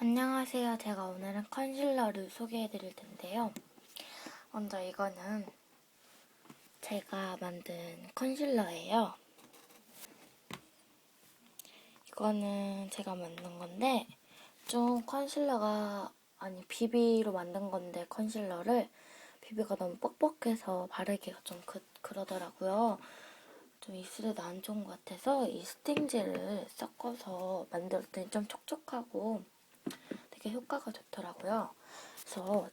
안녕하세요. 제가 오늘은 컨실러를 소개해 드릴 텐데요. 먼저 이거는 제가 만든 컨실러예요. 이거는 제가 만든 건데 좀 컨실러가 아니 비비로 만든 건데 컨실러를 비비가 너무 뻑뻑해서 바르기가 좀 그, 그러더라고요. 좀 입술에도 안 좋은 것 같아서 이 스팅젤을 섞어서 만들었더니 좀 촉촉하고 되게 효과가 좋더라고요. 그래서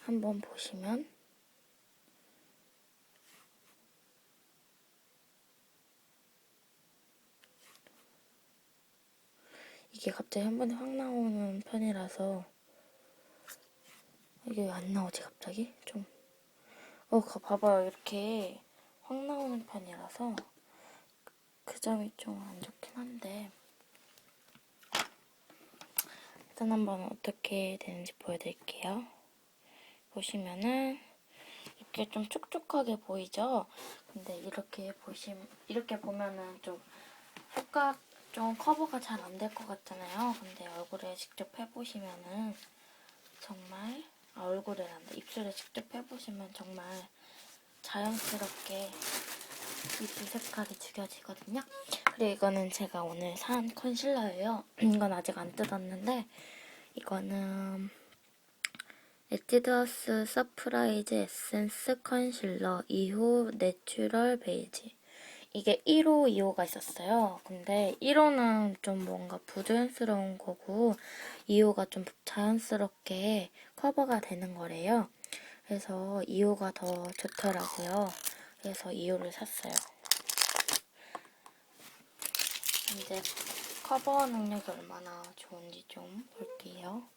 한번 보시면 이게 갑자기 한 번에 확 나오는 편이라서 이게 왜 안 나오지 갑자기? 좀 어, 그 봐봐요. 이렇게 확 나오는 편이라서 그 점이 좀 안 좋긴 한데 일단 한번 어떻게 되는지 보여드릴게요. 보시면은 이렇게 좀 촉촉하게 보이죠? 근데 이렇게 보시면 이렇게 보면은 좀 효과 좀 커버가 잘 안 될 것 같잖아요. 근데 얼굴에 직접 해보시면은 정말 아, 얼굴에 안돼 입술에 직접 해보시면 정말 자연스럽게 입술 색깔이 죽여지거든요. 그리고 이거는 제가 오늘 산 컨실러예요. 이건 아직 안 뜯었는데 이거는 에뛰드하우스 서프라이즈 에센스 컨실러 2호 내추럴 베이지 이게 1호, 2호가 있었어요. 근데 1호는 좀 뭔가 부자연스러운 거고 2호가 좀 자연스럽게 커버가 되는 거래요. 그래서 2호가 더 좋더라고요. 그래서 2호를 샀어요. 이제 커버 능력이 얼마나 좋은지 좀 볼게요.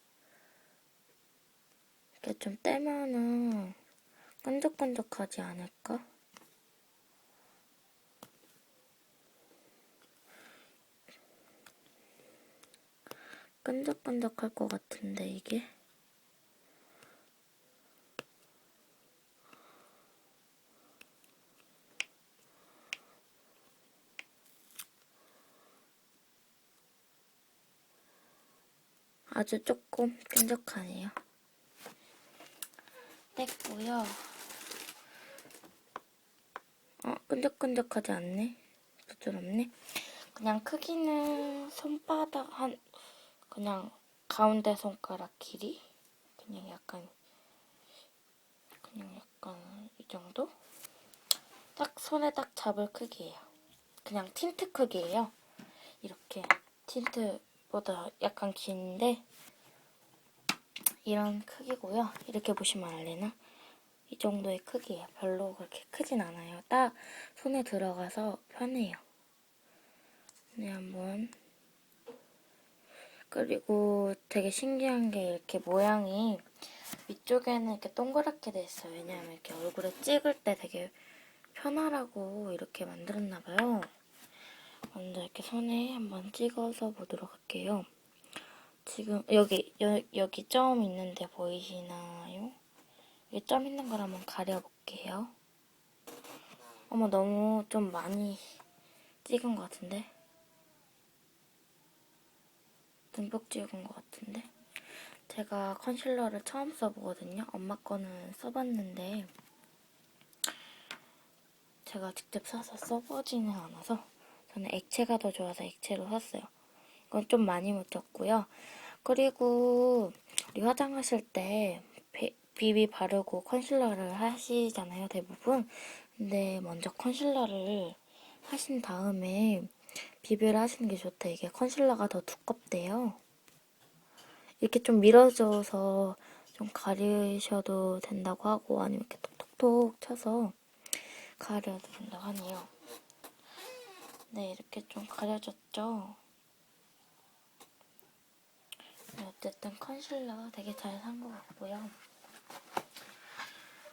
이렇게 좀 떼면은 끈적끈적하지 않을까? 끈적끈적할 것 같은데 이게 아주 조금 끈적하네요. 뗐고요. 어, 끈적끈적하지 않네. 부드럽네. 그냥 크기는 손바닥 한 그냥 가운데 손가락 길이 그냥 약간 그냥 약간 이 정도 딱 손에 딱 잡을 크기예요. 그냥 틴트 크기예요. 이렇게 틴트 보다 약간 긴데 이런 크기고요. 이렇게 보시면 알래나? 이 정도의 크기예요. 별로 그렇게 크진 않아요. 딱 손에 들어가서 편해요. 네, 한번 그리고 되게 신기한 게 이렇게 모양이 위쪽에는 이렇게 동그랗게 돼 있어요. 왜냐하면 이렇게 얼굴에 찍을 때 되게 편하라고 이렇게 만들었나 봐요. 먼저 이렇게 손에 한번 찍어서 보도록 할게요. 지금 여기 여, 여기 점 있는데 보이시나요? 여기 점 있는 걸 한번 가려볼게요. 어머 너무 좀 많이 찍은 것 같은데? 듬뿍 찍은 것 같은데? 제가 컨실러를 처음 써보거든요. 엄마 거는 써봤는데 제가 직접 사서 써보지는 않아서 저는 액체가 더 좋아서 액체로 샀어요. 이건 좀 많이 묻혔고요. 그리고 우리 화장하실 때 비, 비비 바르고 컨실러를 하시잖아요, 대부분. 근데 먼저 컨실러를 하신 다음에 비비를 하시는 게 좋대. 이게 컨실러가 더 두껍대요. 이렇게 좀 밀어줘서 좀 가리셔도 된다고 하고 아니면 이렇게 톡톡톡 쳐서 가려도 된다고 하네요. 네, 이렇게 좀 가려졌죠? 네, 어쨌든 컨실러 되게 잘 산 것 같고요.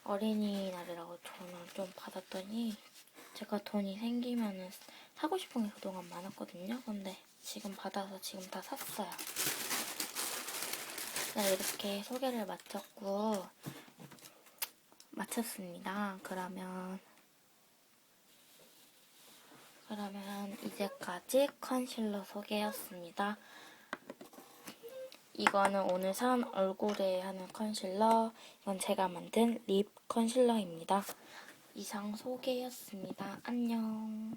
어린이날이라고 돈을 좀 받았더니 제가 돈이 생기면은 사고 싶은 게 그동안 많았거든요. 근데 지금 받아서 지금 다 샀어요. 네, 이렇게 소개를 마쳤고 마쳤습니다. 그러면 그러면 이제까지 컨실러 소개였습니다. 이거는 오늘 산 얼굴에 하는 컨실러. 이건 제가 만든 립 컨실러입니다. 이상 소개였습니다. 안녕.